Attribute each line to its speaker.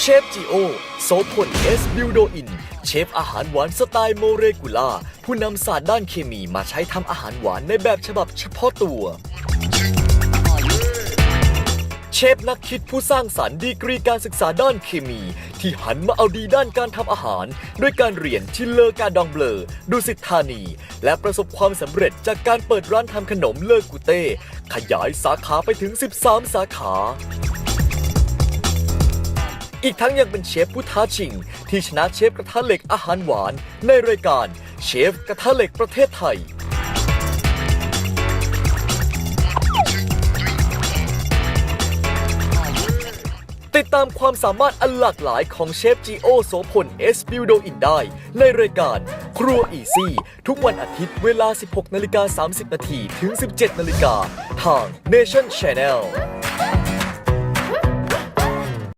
Speaker 1: เชฟจีโอโสพลเอสบิวโดอิน เชฟอาหารหวานสไตล์โมเรกุล่า ผู้นำศาสตร์ด้านเคมีมาใช้ทำอาหารหวานในแบบฉบับเฉพาะตัว เชฟนักคิดผู้สร้างสรรค์ดีกรีการศึกษาด้านเคมี ที่หันมาเอาดีด้านการทำอาหาร ด้วยการเรียนที่เลอกาดองเบลอดุสิตธานี และประสบความสำเร็จจากการเปิดร้านทำขนมเลอกูเต้ ขยายสาขาไปถึง 13 สาขา อีกทั้งยังเป็นเชฟผู้ท้าชิง ที่ชนะเชฟกระทะเหล็กอาหารหวาน ในรายการเชฟกระทะเหล็กประเทศไทย ติดตามความสามารถอันหลากหลายของเชฟจีโอโสพลเอสบิวโดอินได้ ในรายการครัวอีซี่ ทุกวันอาทิตย์เวลา 16นาฬิกา30นาทีถึง 17นาฬิกาทาง Nation Channel